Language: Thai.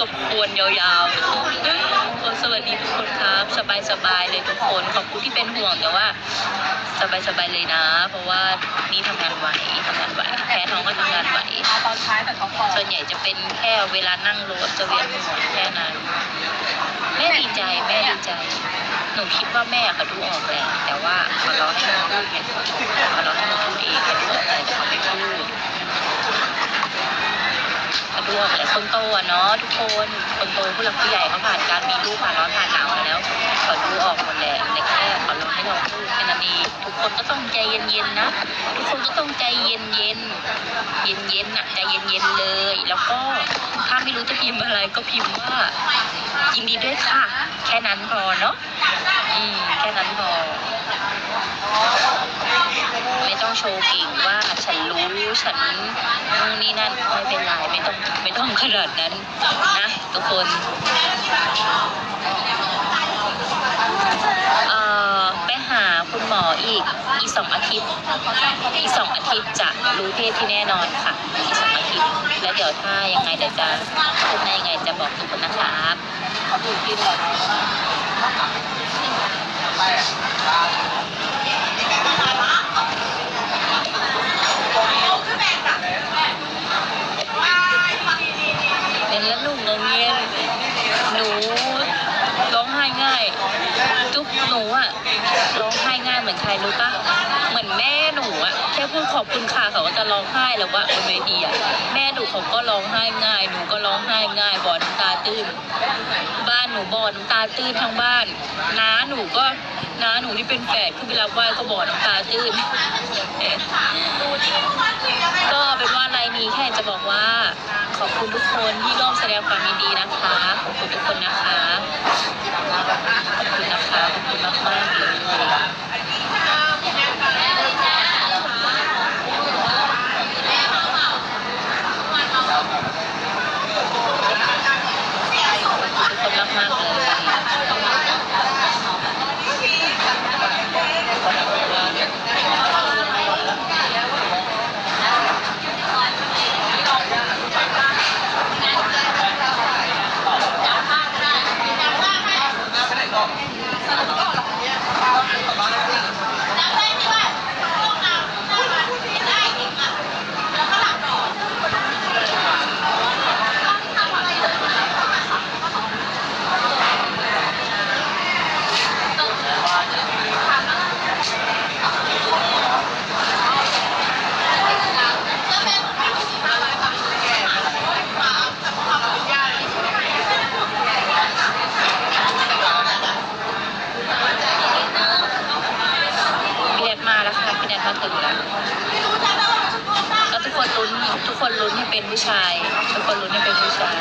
สมควรยาวๆคนสวัสดีทุกคนครับ สบายๆเลยทุกคน ขอบคุณที่เป็นห่วงแต่ว่า สบายๆเลยนะ เพราะว่านี่ทำงานไหวทำงานไหวแพ้ท้องก็ทำงานไหวตอนท้ายแต่เขาก่อส่วนใหญ่จะเป็นแค่เวลานั่งรถจะเวียนหัวแค่นั้น แม่ดีใจแม่ดีใจ หนูคิดว่าแม่เขาดูออกแหละแต่ว่าขอร้องให้หนูพูดไงขอร้องให้นูพูดเอง คนโตอะเนาะทุกคนคนโตผู้หลักผู้ใหญ่เขาผ่านการมีลูกผ่านร้อนผ่านหนาวมาแล้วเขาดูออกหมดแหละแต่แค่ขอร้องให้เราพูดแค่นั้นเองทุกคนก็ต้องใจเย็นๆนะ ทุกคนก็ต้องใจเย็นๆเย็นๆน่ะใจเย็นๆเลย แล้วก็ถ้าไม่รู้จะพิมพ์อะไรก็พิมพ์ว่ายินดีด้วยค่ะ แค่นั้นพอเนาะอืมแค่นั้นพอไม่ต้องโชว์เก่ง ฉันนู่นนี่นั่นไม่เป็นไรไม่ต้องไม่ต้องขนาดนั้นนะทุกคนเอ่อไปหาคุณหมออีกอีกสองอาทิตย์อีกสองอาทิตย์จะรู้เพศที่แน่นอนค่ะอีกสองอาทิตย์แล้วเดี๋ยวถ้ายังไงเดี๋ยวจะขึ้นได้ยังไงจะบอกทุกคนนะครับ หนูอะร้องไห้ง่ายเหมือนใครรู้ปะเหมือนแม่หนูอะแค่พูดขอบคุณค่ะเขาก็จะร้องไห้แล้วว่าบนเวทีอะแม่หนูเขาก็ร้องไห้ง่ายหนูก็ร้องไห้ง่ายบอน้ำตาตื้นบ้านหนูบอน้ำตาตื้นทั้งบ้านน้าหนูก็น้าหนูที่เป็นแฝดคือเวลาไหว้ก็บอน้ำตาตื้นก็เป็นว่าไรนี้แค่จะบอกว่า ขอบคุณทุกคนที่ร่วมแสดงความยินดีนะคะขอบคุณทุกคนนะคะ ขอบคุณนะคะ ขอบคุณมากมากๆเลยขอบคุณ ทุกคนมากมากๆเลยพี่แนท มาแล้วค่ะพี่แนทมาถึงแล้วก็ทุกคนลุ้นทุกคนลุ้นให้เป็นผู้ชาย ทุกคนลุ้นให้เป็นผู้ชาย